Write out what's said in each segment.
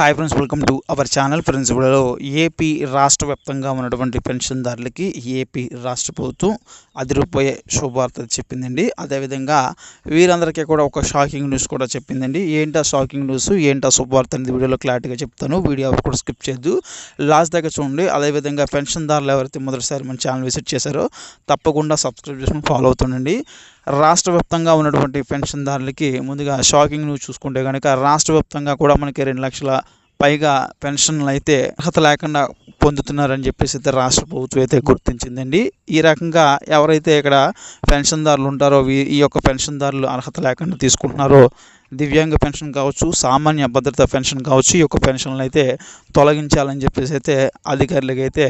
Hi friends welcome to our channel friends ఇప్పుడు AP రాష్ట్ర వ్యాప్తంగా ఉన్నటువంటి పెన్షన్దారులకి ఏపీ రాష్ట్ర ప్రభుత్వం అదిరిపోయే శుభవార్త చెప్పిందండి. అదేవిధంగా వీరందరికీ కూడా ఒక షాకింగ్ న్యూస్ కూడా చెప్పిందండి. ఏంటా షాకింగ్ న్యూస్ ఏంటా శుభవార్త అనేది వీడియోలో క్లారిటీగా చెప్తాను. వీడియో కూడా స్కిప్ చేయొద్దు. లాస్ట్ దగ్గర చూడండి. అదేవిధంగా పెన్షన్దారులు ఎవరైతే మొదటిసారి మన ఛానల్ విజిట్ చేశారో తప్పకుండా సబ్స్క్రైబ్ చేసుకుని ఫాలో అవుతుండండి. రాష్ట్ర వ్యాప్తంగా ఉన్నటువంటి పెన్షన్దారులకి ముందుగా షాకింగ్ న్యూస్ చూసుకుంటే కనుక రాష్ట్ర వ్యాప్తంగా కూడా మనకి రెండు లక్షల పైగా పెన్షన్లు అయితే అర్హత లేకుండా పొందుతున్నారని చెప్పేసి అయితే రాష్ట్ర ప్రభుత్వం అయితే గుర్తించిందండి. ఈ రకంగా ఎవరైతే ఇక్కడ పెన్షన్దారులు ఉంటారో ఈ యొక్క పెన్షన్దారులు అర్హత లేకుండా తీసుకుంటున్నారో దివ్యాంగ పెన్షన్ కావచ్చు సామాన్య భద్రత పెన్షన్ కావచ్చు ఈ యొక్క పెన్షన్లు అయితే తొలగించాలని చెప్పేసి అయితే అధికారులకైతే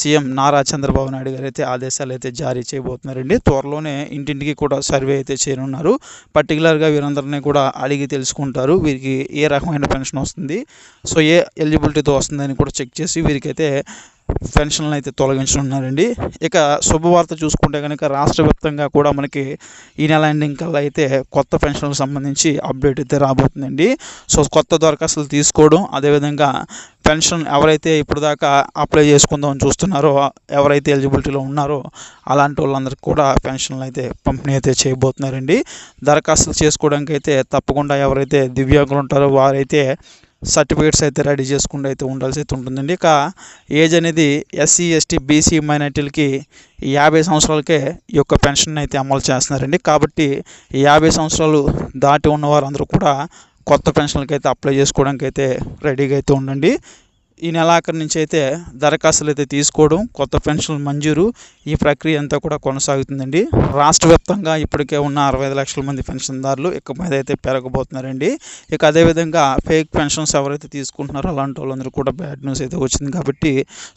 సీఎం నారా చంద్రబాబు నాయుడు గారు అయితే ఆదేశాలు అయితే జారీ చేయబోతున్నారండి. త్వరలోనే ఇంటింటికి కూడా సర్వే అయితే చేయనున్నారు. పర్టికులర్గా వీరందరినీ కూడా అడిగి తెలుసుకుంటారు. వీరికి ఏ రకమైన పెన్షన్ వస్తుంది? సో ఏ ఎలిజిబిలిటీతో వస్తుందని కూడా చెక్ చేసి వీరికైతే పెన్షన్లు అయితే తొలగించనున్నారండి. ఇక శుభవార్త చూసుకుంటే కనుక రాష్ట్ర వ్యాప్తంగా కూడా మనకి ఈ నెల ఎండింగ్ కల్లా అయితే కొత్త పెన్షన్లకు సంబంధించి అప్డేట్ అయితే రాబోతుందండి. సో కొత్త దరఖాస్తులు తీసుకోవడం అదేవిధంగా పెన్షన్ ఎవరైతే ఇప్పుడు దాకా అప్లై చేసుకుందామని చూస్తున్నారో ఎవరైతే ఎలిజిబిలిటీలో ఉన్నారో అలాంటి వాళ్ళందరికీ కూడా పెన్షన్లు అయితే పంపిణీ అయితే చేయబోతున్నారండి. దరఖాస్తులు చేసుకోవడానికి అయితే తప్పకుండా ఎవరైతే దివ్యాంగులు ఉంటారో వారైతే సర్టిఫికేట్స్ అయితే రెడీ చేసుకుంటూ అయితే ఉండాల్సి అయితే ఉంటుందండి. ఇక ఏజ్ అనేది ఎస్సీ ఎస్టీ బీసీ మైనార్టీలకి యాభై సంవత్సరాలకే ఈ యొక్క పెన్షన్ అయితే అమలు చేస్తున్నారండి. కాబట్టి యాభై సంవత్సరాలు దాటి ఉన్న వారందరూ కూడా కొత్త పెన్షన్లకి అయితే అప్లై చేసుకోవడానికి అయితే రెడీగా అయితే ఉండండి. ఈ నెలాఖరు నుంచి అయితే దరఖాస్తులు అయితే తీసుకోవడం కొత్త పెన్షన్లు మంజూరు ఈ ప్రక్రియ అంతా కూడా కొనసాగుతుందండి. రాష్ట్ర వ్యాప్తంగా ఇప్పటికే ఉన్న అరవై ఐదు లక్షల మంది పెన్షన్దారులు ఇక మీద అయితే పెరగబోతున్నారండి. ఇక అదేవిధంగా ఫేక్ పెన్షన్స్ ఎవరైతే తీసుకుంటున్నారో అలాంటి వాళ్ళందరూ కూడా బ్యాడ్ న్యూస్ అయితే వచ్చింది కాబట్టి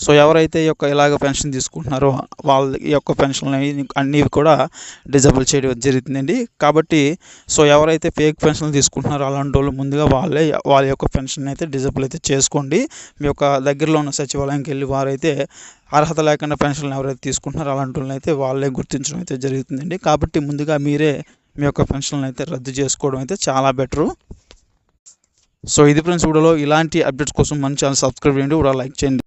సో ఎవరైతే ఈ యొక్క ఇలాగ పెన్షన్ తీసుకుంటున్నారో వాళ్ళ ఈ యొక్క పెన్షన్లు అన్నీ కూడా డిజబుల్ చేయడం జరుగుతుందండి కాబట్టి సో ఎవరైతే ఫేక్ పెన్షన్లు తీసుకుంటున్నారో అలాంటి వాళ్ళు ముందుగా వాళ్ళే వాళ్ళ యొక్క పెన్షన్ అయితే డిజబుల్ అయితే చేసుకోండి. మీ ఒక దగ్గరలో ఉన్న సచివాలయంకి వెళ్ళి వారైతే అర్హత లేకుండా పెన్షన్లు ఎవరైతే తీసుకుంటున్నారో అలాంటి వాళ్ళని అయితే వాళ్ళే గుర్తించడం అయితే జరుగుతుందండి. కాబట్టి ముందుగా మీరే మీ యొక్క పెన్షన్లు అయితే రద్దు చేసుకోవడం అయితే చాలా బెటరు. సో ఇది ఫ్రెండ్స్ వీడియోలో ఇలాంటి అప్డేట్స్ కోసం మన ఛానల్ సబ్స్క్రైబ్ చేయండి కూడా లైక్ చేయండి.